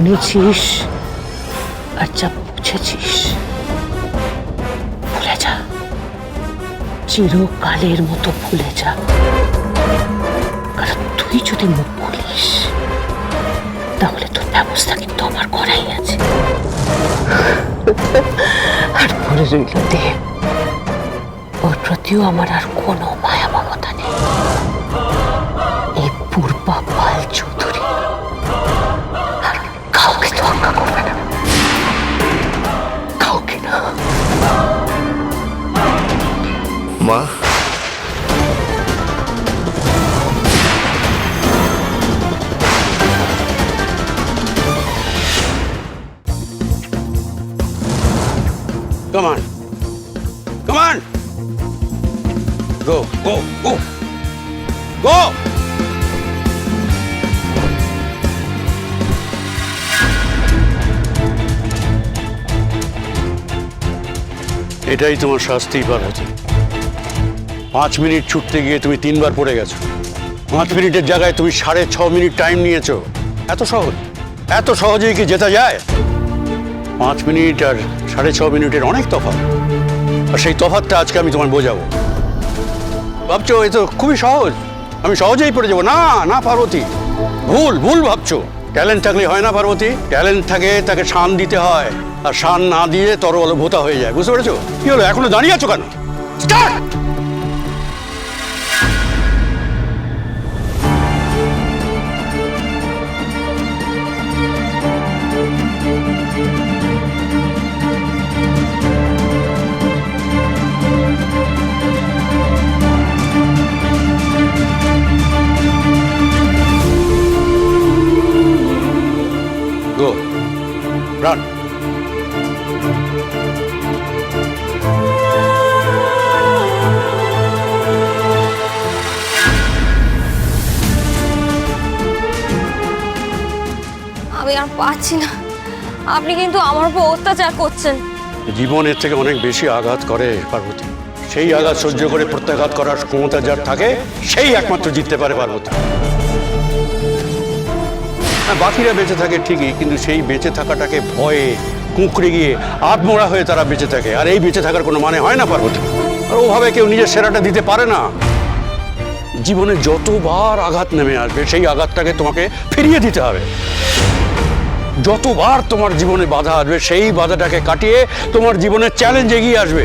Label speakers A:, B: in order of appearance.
A: শুনেছিস আর যা বুঝেছিস। ভুলে যা। চিরকালের মতো ভুলে যা। কারণ তুই যদি মুখ খুলিস, তাহলে তোর ব্যবস্থা কিন্তু আমার করাই আছে। আর পরে রইল দেব ওর প্রতিও আমার আর কোনো মায়া
B: Come on. Come on. Go, go, go. Go! এটাই তোমার শাস্তি পার্বতী পাঁচ মিনিট ছুটতে গিয়ে তুমি তিনবার পড়ে গেছো পাঁচ মিনিটের জায়গায় তুমি সাড়ে ছ মিনিট টাইম নিয়েছো এত সহজ এত সহজেই কি জেতা যায় পাঁচ মিনিট আর সাড়ে ছ মিনিটের অনেক তফাৎ। আর সেই তফাৎটা আজকে আমি তোমায় বোঝাবো। ভাবছ, এ তো খুবই সহজ। আমি সহজেই পড়ে যাব। না না, পার্বতী। ভুল ভুল ভাবছ। ট্যালেন্ট থাকলে হয় না, পার্বতী। ট্যালেন্ট থাকে, তাকে শান দিতে হয়। আর শান না দিয়ে তরল ভোতা হয়ে যায়। বুঝতে পেরেছ? কি হলো? এখনও দাঁড়িয়ে আছো কেন? স্টার্ট! রান।
C: আমি আর পাচ্ছি না। আপনি কিন্তু আমার উপর অত্যাচার করছেন।
B: জীবনের থেকে অনেক বেশি আঘাত করে পার্বতী। সেই আঘাত সহ্য করে প্রত্যাঘাত করার ক্ষমতা যার থাকে সেই একমাত্র জিততে পারে পার্বতী। বাকিরা বেঁচে থাকে ঠিকই, কিন্তু সেই বেঁচে থাকাটাকে ভয়ে কুঁকড়ে গিয়ে আত্মরা হয়ে তারা বেঁচে থাকে। আর এই বেঁচে থাকার কোনো মানে হয় না, পার্বতী? আর ওভাবে কেউ নিজের সেরাটা দিতে পারে না। জীবনে যতবার আঘাত নেমে আসবে, সেই আঘাতটাকে তোমাকে ফিরিয়ে দিতে হবে। যতবার তোমার জীবনে বাধা আসবে, সেই বাধাটাকে কাটিয়ে তোমার জীবনের চ্যালেঞ্জ এগিয়ে আসবে।